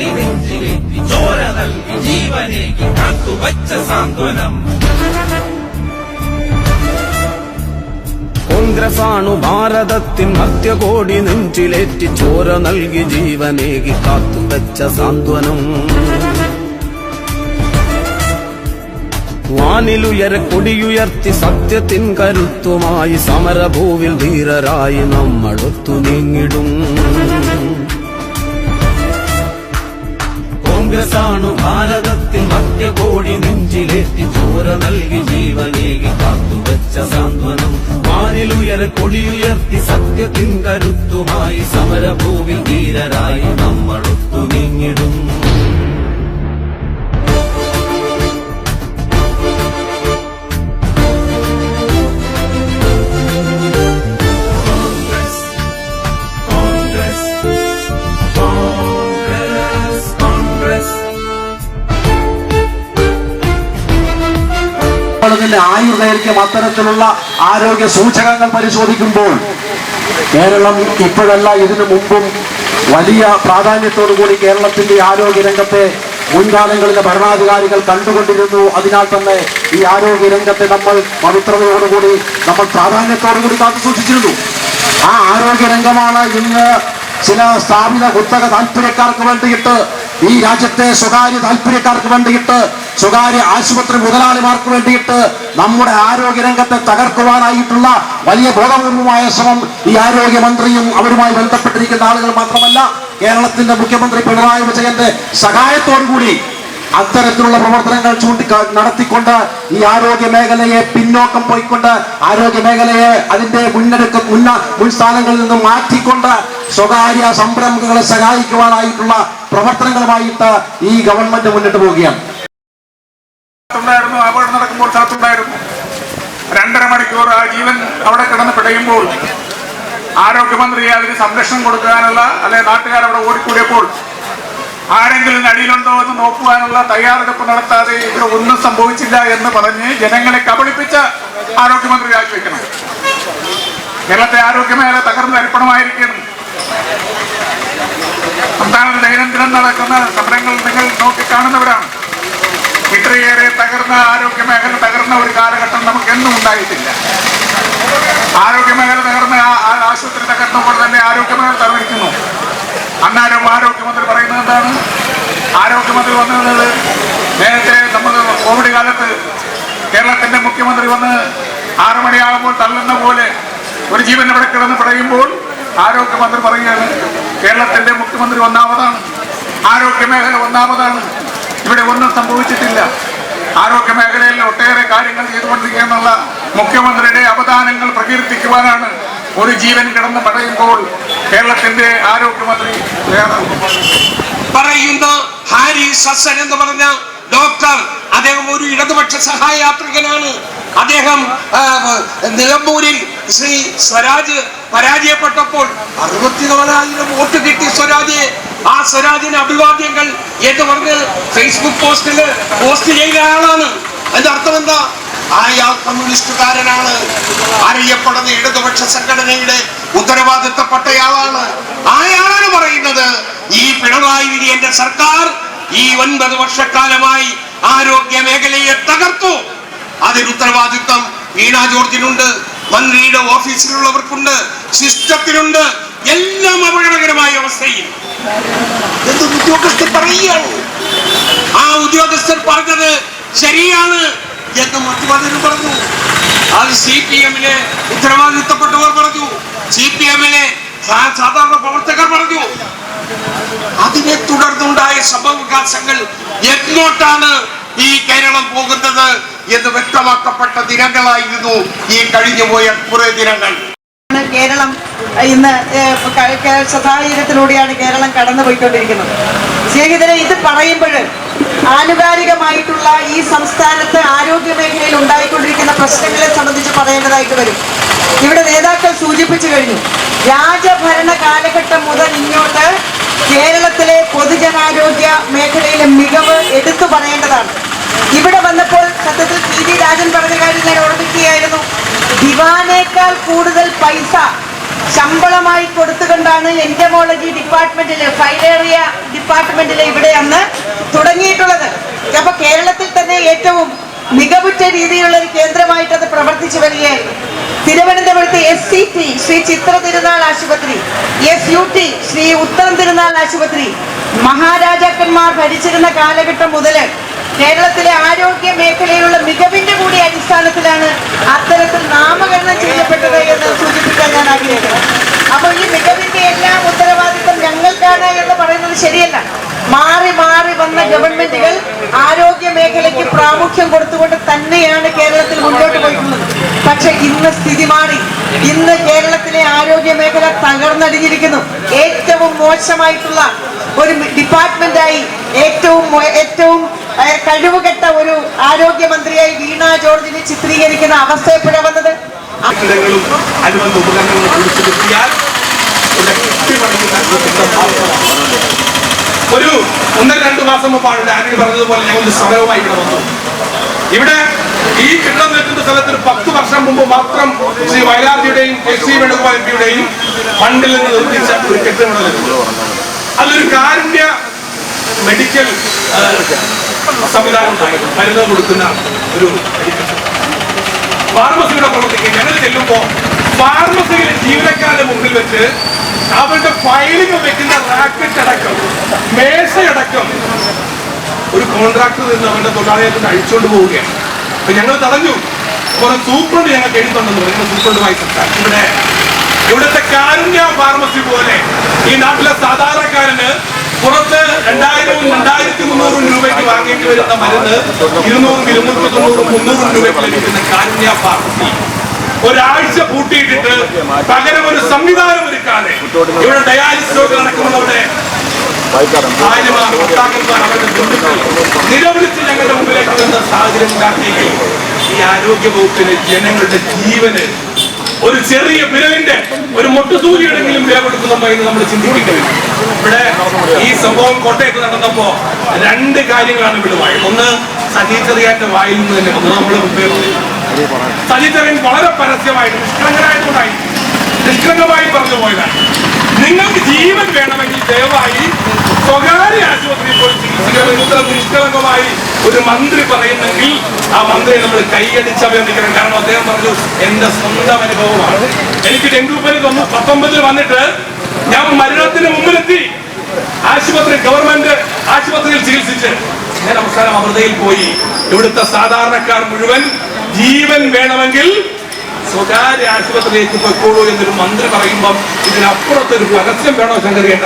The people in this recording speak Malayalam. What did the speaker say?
കോടി നെഞ്ചിലേറ്റി ചോര നൽകി ജീവനേക്ക് കാത്തുവച്ച സാന്ത്വനം കോൺഗ്രസാണു ഭാരതത്തിൻ മധ്യകോടി നെഞ്ചിലേറ്റി ചോര നൽകി ജീവനേകി കാത്തുവച്ച സാന്ത്വനം. വാനിലുയര കൊടിയുയർത്തി സത്യത്തിൻ കരുത്തുമായി സമരഭൂവിൽ ധീരരായി നമ്മളൊത്തു നീങ്ങിടും. കോൺഗ്രസാണു ഭാരതത്തിൽ മധ്യകോടി നെഞ്ചിലേറ്റി ചോര നൽകി ജീവനേകി കാത്തുവച്ച സാന്ത്വനം. വാനിലുയര കൊടിയുയർത്തി സത്യത്തിൻ കരുത്തുമായി സമരഭൂവിൽ ധീരരായി നമ്മൾ ഒത്തു നീങ്ങിടും. ആയുർദൈർഘ്യം അത്തരത്തിലുള്ള ആരോഗ്യ സൂചകങ്ങൾ പരിശോധിക്കുമ്പോൾ കേരളം ഇപ്പോഴല്ല ഇതിനു മുമ്പും വലിയ പ്രാധാന്യത്തോടുകൂടി കേരളത്തിന്റെ ആരോഗ്യ രംഗത്തെ മുൻകാലങ്ങളിലെ ഭരണാധികാരികൾ കണ്ടുകൊണ്ടിരുന്നു. അതിനാൽ തന്നെ ഈ ആരോഗ്യ രംഗത്തെ നമ്മൾ പവിത്രതയോടുകൂടി നമ്മൾ പ്രാധാന്യത്തോടുകൂടി കാത്തു സൂക്ഷിച്ചിരുന്നു. ആ ആരോഗ്യ രംഗമാണ് ഇന്ന് ചില സ്ഥാപിത കുത്തക താല്പര്യക്കാർക്ക് വേണ്ടിയിട്ട് ഈ രാജ്യത്തെ സ്വകാര്യ താല്പര്യക്കാർക്ക് വേണ്ടിയിട്ട് സ്വകാര്യ ആശുപത്രി മുതലാളിമാർക്ക് വേണ്ടിയിട്ട് നമ്മുടെ ആരോഗ്യ രംഗത്തെ തകർക്കുവാനായിട്ടുള്ള വലിയ ബോധപൂർവമായ ശ്രമം ഈ ആരോഗ്യമന്ത്രിയും അവരുമായി ബന്ധപ്പെട്ടിരിക്കുന്ന ആളുകൾ മാത്രമല്ല കേരളത്തിന്റെ മുഖ്യമന്ത്രി പിണറായി വിജയന്റെ സഹായത്തോടുകൂടി അത്തരത്തിലുള്ള പ്രവർത്തനങ്ങൾ ചൂണ്ടി നടത്തിക്കൊണ്ട് ഈ ആരോഗ്യ മേഖലയെ പിന്നോക്കം പോയിക്കൊണ്ട് ആരോഗ്യ മേഖലയെ അതിന്റെ മുന്നെടുക്ക മുന്ന മുൻസ്ഥാനങ്ങളിൽ നിന്ന് മാറ്റിക്കൊണ്ട് സ്വകാര്യ സംരംഭങ്ങളെ സഹായിക്കുവാനായിട്ടുള്ള പ്രവർത്തനങ്ങളുമായിട്ട് ഈ ഗവൺമെന്റ് മുന്നിട്ട് പോവുകയാണ്. ഉണ്ടായിരുന്നു അപകടം നടക്കുമ്പോൾ സ്ഥലത്തുണ്ടായിരുന്നു രണ്ടര മണിക്കൂർ ആ ജീവൻ അവിടെ കിടന്ന് പിടയുമ്പോൾ ആരോഗ്യമന്ത്രി അതിന് സംരക്ഷണം കൊടുക്കാനുള്ള അല്ലെ നാട്ടുകാർ അവിടെ ഓടിക്കൂടിയപ്പോൾ ആരെങ്കിലും അടിയിലുണ്ടോ എന്ന് നോക്കുവാനുള്ള തയ്യാറെടുപ്പ് നടത്താതെ ഇവിടെ ഒന്നും സംഭവിച്ചില്ല എന്ന് പറഞ്ഞ് ജനങ്ങളെ കബളിപ്പിച്ച ആരോഗ്യമന്ത്രി രാജിവെക്കണം. കേരളത്തെ ആരോഗ്യമേഖല തകർന്നു തരിപ്പണമായിരിക്കണം സംസ്ഥാനത്ത് ദൈനംദിനം നടക്കുന്ന സമരങ്ങൾ നിങ്ങൾ നോക്കി കാണുന്നവരാണ് ഇത്രയേറെ തകർന്ന ആരോഗ്യ മേഖല തകർന്ന ഒരു കാലഘട്ടം നമുക്ക് എന്നും ഉണ്ടായിട്ടില്ല. ആരോഗ്യ മേഖല തകർന്ന ആശുപത്രി തകർന്നപ്പോൾ തന്നെ ആരോഗ്യ മേഖല തകർന്നിരിക്കുന്നു അന്നാരും ആരോഗ്യമന്ത്രി പറയുന്നത് എന്താണ്? ആരോഗ്യമന്ത്രി വന്നത് നേരത്തെ നമ്മൾ കോവിഡ് കാലത്ത് കേരളത്തിന്റെ മുഖ്യമന്ത്രി വന്ന് ആറു മണിയാകുമ്പോൾ തള്ളുന്ന പോലെ ഒരു ജീവൻ ഇവിടെ കിടന്ന് പിടയുമ്പോൾ ആരോഗ്യമന്ത്രി പറയുകയാണ് കേരളത്തിന്റെ മുഖ്യമന്ത്രി ഒന്നാമതാണ് ആരോഗ്യ മേഖല ഒന്നാമതാണ്. ഇവിടെ ഒന്നും സംഭവിച്ചിട്ടില്ല. ആരോഗ്യ മേഖലയിൽ ഒട്ടേറെ കാര്യങ്ങൾ ചെയ്തുകൊണ്ടിരിക്കുക എന്നുള്ള മുഖ്യമന്ത്രിയുടെ അവദാനങ്ങൾ പ്രകീർത്തിക്കുവാനാണ് ഒരു ജീവൻ കിടന്ന് പടയുമ്പോൾ കേരളത്തിന്റെ ആരോഗ്യമന്ത്രി പറയുന്നത് പറയുന്ന ഹാരി സസൻ എന്ന് പറഞ്ഞ ഡോക്ടർ അദ്ദേഹം ഒരു ഇടതുപക്ഷ സഹായാത്രികനാണ് അദ്ദേഹം നിലമ്പൂരിൽ ശ്രീ സ്വരാജ് പരാജയപ്പെട്ടപ്പോൾ അറുപത്തിനാലായിരം വോട്ട് കിട്ടി സ്വരാജ്. ആ സ്വരാജിന് അഭിവാദ്യങ്ങൾ എന്ന് ഫേസ്ബുക്ക് പോസ്റ്റിൽ പോസ്റ്റ് ചെയ്ത ആളാണ്. അതിന്റെ അർത്ഥം എന്താ? അയാൾ കമ്മ്യൂണിസ്റ്റുകാരനാണ്. അറിയപ്പെടുന്ന ഇടതുപക്ഷ സംഘടനയുടെ ഉത്തരവാദിത്തപ്പെട്ടയാളാണ്. അയാളാണ് പറയുന്നത്? ഈ പിണറായി വിജയന്റെ സർക്കാർ ഈ ഒൻപത് വർഷക്കാലമായി ആരോഗ്യ മേഖലയെ തകർത്തു. അതിന് ഉത്തരവാദിത്വം വീണ ജോർജിനുണ്ട്. മന്ത്രിയുടെ ഓഫീസിലുള്ളവർക്കുണ്ട്. സിസ്റ്റത്തിനുണ്ട്. എല്ലാം അപകടകരമായ അവസ്ഥയിൽ. പറയുകയാണ്? ഉദ്യോഗസ്ഥർ പറഞ്ഞത് ശരിയാണ് എന്ന് മറ്റു പലരും പറഞ്ഞു. അത് സി പി എമ്മിലെ ഉത്തരവാദിത്തപ്പെട്ടവർ പറഞ്ഞു. സി പി എമ്മിലെ സാധാരണ പ്രവർത്തകർ പറഞ്ഞു. അതിനെ തുടർന്നുണ്ടായ സംഭവവികാസങ്ങൾ എങ്ങോട്ടാണ് ഈ കേരളം പോകുന്നത് എന്ന് വ്യക്തമാക്കപ്പെട്ട ദിനങ്ങളായിരുന്നു ഈ കഴിഞ്ഞുപോയ കുറെ ദിനങ്ങൾ. കേരളം ഇന്ന് സഹായത്തിലൂടെയാണ് കേരളം കടന്നുപോയിക്കൊണ്ടിരിക്കുന്നത്. സ്നേഹിതരെ ഇത് പറയുമ്പോൾ ആനുകാലികമായിട്ടുള്ള ഈ സംസ്ഥാനത്ത് ആരോഗ്യ മേഖലയിൽ ഉണ്ടായിക്കൊണ്ടിരിക്കുന്ന പ്രശ്നങ്ങളെ സംബന്ധിച്ച് പറയേണ്ടതായിട്ട് വരും. ഇവിടെ നേതാക്കൾ സൂചിപ്പിച്ചു കഴിഞ്ഞു. രാജഭരണ കാലഘട്ടം മുതൽ ഇങ്ങോട്ട് കേരളത്തിലെ പൊതുജനാരോഗ്യ മേഖലയിലെ മികവ് എടുത്തു പറയേണ്ടതാണ്. ഇവിടെ വന്നപ്പോൾ സത്യത്തിൽ പി വി രാജൻ പറഞ്ഞ കാര്യം ഞാൻ ഓർമ്മിക്കുകയായിരുന്നു. ദിവാനേക്കാൾ കൂടുതൽ പൈസ ശമ്പളമായി കൊടുത്തുകൊണ്ടാണ് എന്റമോളജി ഡിപ്പാർട്ട്മെന്റിലെ ഫൈലേറിയ ഡിപ്പാർട്ട്മെന്റിലെ ഇവിടെ അന്ന് തുടങ്ങിയിട്ടുള്ളത്. അപ്പൊ കേരളത്തിൽ തന്നെ ഏറ്റവും മികവുറ്റ രീതിയിലുള്ള ഒരു കേന്ദ്രമായിട്ട് അത് പ്രവർത്തിച്ചു വരികയായിരുന്നു തിരുവനന്തപുരത്ത് S C T Sree Chitra Thirunal ആശുപത്രി. എസ് യു ടി ശ്രീ ഉത്തരം തിരുനാൾ ആശുപത്രി. മഹാരാജാക്കന്മാർ ഭരിച്ചിരുന്ന കാലഘട്ടം മുതൽ കേരളത്തിലെ ആരോഗ്യ മേഖലയിലുള്ള മികവിന്റെ കൂടി അടിസ്ഥാനത്തിലാണ് അത്തരത്തിൽ നാമകരണം ചെയ്യപ്പെട്ടത് എന്ന് സൂചിപ്പിക്കാൻ ഞാൻ ആഗ്രഹിക്കുന്നു. അപ്പോൾ ഈ മികവിന്റെ എല്ലാം ഉത്തരവാദിത്വം ഞങ്ങൾക്കാണ് എന്ന് പറയുന്നത് ശരിയല്ല. മാറി മാറി വന്ന ഗവൺമെന്റുകൾ ആരോഗ്യ മേഖലയ്ക്ക് പ്രാമുഖ്യം കൊടുത്തുകൊണ്ട് തന്നെയാണ് കേരളത്തിൽ മുന്നോട്ട് പോയിട്ടുള്ളത്. പക്ഷെ ഇന്ന് സ്ഥിതി മാറി. ഇന്ന് കേരളത്തിലെ ആരോഗ്യ മേഖല തകർന്നടിഞ്ഞിരിക്കുന്നു. ഏറ്റവും മോശമായിട്ടുള്ള ഒരു ഡിപ്പാർട്ട്മെന്റായി ഏറ്റവും ഏറ്റവും കഴിവുകെട്ട ഒരു ആരോഗ്യമന്ത്രിയായി വീണ ജോർജിനെ ചിത്രീകരിക്കുന്ന അവസ്ഥ എപ്പോഴാണ് വന്നത് അനുബന്ധ ഉപകരണങ്ങളും ഒരു ഒന്നര രണ്ട് മാസം മുമ്പാണ് ഡാനി പറഞ്ഞതുപോലെ ഞങ്ങൾ ഒരു സമരവുമായി ഇവിടെ വന്നു. ഇവിടെ ഈ കെട്ടിടം നിൽക്കുന്ന സ്ഥലത്ത് ഒരു പത്ത് വർഷം മുമ്പ് മാത്രം ശ്രീ വയലാർജിയുടെയും എസ് സി വേണുഗോപാൽ എം ഫണ്ടിൽ നിന്ന് നിർമ്മിച്ച ഒരു കെട്ടിടം അതൊരു കാരുണ്യ മെഡിക്കൽ സംവിധാനം മരുന്ന് കൊടുക്കുന്ന ഒരു ഫാർമസിയുടെ പ്രവർത്തിക്കുക ഞങ്ങൾ ചെല്ലുമ്പോ ഫാർമസിയിലെ ജീവനക്കാരുടെ മുമ്പിൽ വെച്ച് അവരുടെ ഫയലുകൾ വെക്കുന്ന റാക്കറ്റ് അടക്കം മേശയടക്കം ഒരു കോൺട്രാക്ടർ നിന്ന് അവരുടെ തൊഴിലാളികൾ കൊണ്ട് അഴിച്ചുകൊണ്ട് പോവുകയാണ്. അപ്പൊ ഞങ്ങൾ തടഞ്ഞു. കുറെ സൂപ്രണ്ട് ഞങ്ങൾക്ക് എഴുതുന്നുണ്ടെന്ന് പറഞ്ഞു സൂപ്രണ്ടുമായി സംസാരിച്ചു ഇവിടെ ഇവിടുത്തെ കാരുണ്യ ഫാർമസി പോലെ ഈ നാട്ടിലെ സാധാരണക്കാരന് പുറത്ത് രണ്ടായിരവും രണ്ടായിരത്തി മുന്നൂറും രൂപയ്ക്ക് വാങ്ങേണ്ടി വരുന്ന മരുന്ന് ഇരുന്നൂറും ഇരുന്നൂറ്റി തൊണ്ണൂറും മുന്നൂറും രൂപയ്ക്ക് ലഭിക്കുന്ന കാരുണ്യ ഫാർമസി ഒരാഴ്ച പൂട്ടിയിട്ടിട്ട് പകരം ഒരു സംവിധാനം ഇവിടെ ഡയാലിസിസ് രോഗികൾ നടക്കുമെന്നവിടെ ഭാര്യമാർ ഭർത്താക്കന്മാർ അവരുടെ ബന്ധുക്കൾ നിലവിളിച്ച് ഞങ്ങളുടെ മുമ്പിലേക്ക് വരുന്ന സാഹചര്യം ഉണ്ടാക്കിയെങ്കിൽ ഈ ആരോഗ്യ വകുപ്പിന് ജനങ്ങളുടെ ജീവന് ഒരു ചെറിയ വിരലിന്റെ ഒരു മുട്ടുസൂചിയുടെങ്കിലും വില കൊടുക്കുന്നുണ്ടോ എന്ന് നമ്മൾ ചിന്തിക്കേണ്ടി വരും. ഇവിടെ ഈ സംഭവം കോട്ടയത്ത് നടന്നപ്പോ രണ്ട് കാര്യങ്ങളാണ് ഇവിടെ ഒന്ന് സജി ചെറിയാന്റെ വായിൽ നിന്ന് തന്നെ ഒന്ന് നമ്മൾ പറഞ്ഞു. വളരെ പരസ്യമായിട്ട് നിഷ്കളങ്കനായിട്ടുണ്ടായി നിഷ്കളങ്കമായി പറഞ്ഞു പോയതാണ് നിങ്ങൾക്ക് ജീവൻ വേണമെങ്കിൽ ദയവായി സ്വകാര്യ ആശുപത്രിയിൽ പോയി ചികിത്സിക്കണം ഇത്ര നിഷ്കളങ്കമായി ഒരു മന്ത്രി പറയുന്നെങ്കിൽ ആ മന്ത്രിയെ നമ്മൾ കൈയടിച്ച് അഭിനന്ദിക്കണം കാരണം അദ്ദേഹം പറഞ്ഞു എന്റെ സ്വന്തം അനുഭവമാണ്. എനിക്ക് ഡെങ്കുപ്പനി തന്നു പത്തൊമ്പതിൽ വന്നിട്ട് ഞാൻ മരണത്തിന് മുമ്പിലെത്തി ആശുപത്രി ഗവൺമെന്റ് ആശുപത്രിയിൽ ചികിത്സിച്ച് ഞാൻ അവസാനം അമൃതയിൽ പോയി. ഇവിടുത്തെ സാധാരണക്കാർ മുഴുവൻ ജീവൻ വേണമെങ്കിൽ സ്വകാര്യ ആശുപത്രിയിലേക്ക് പൊയ്ക്കോളൂ എന്നൊരു മന്ത്രി പറയുമ്പം ഇതിനപ്പുറത്തൊരു പരസ്യം വേണോ ശങ്കരേട്ട?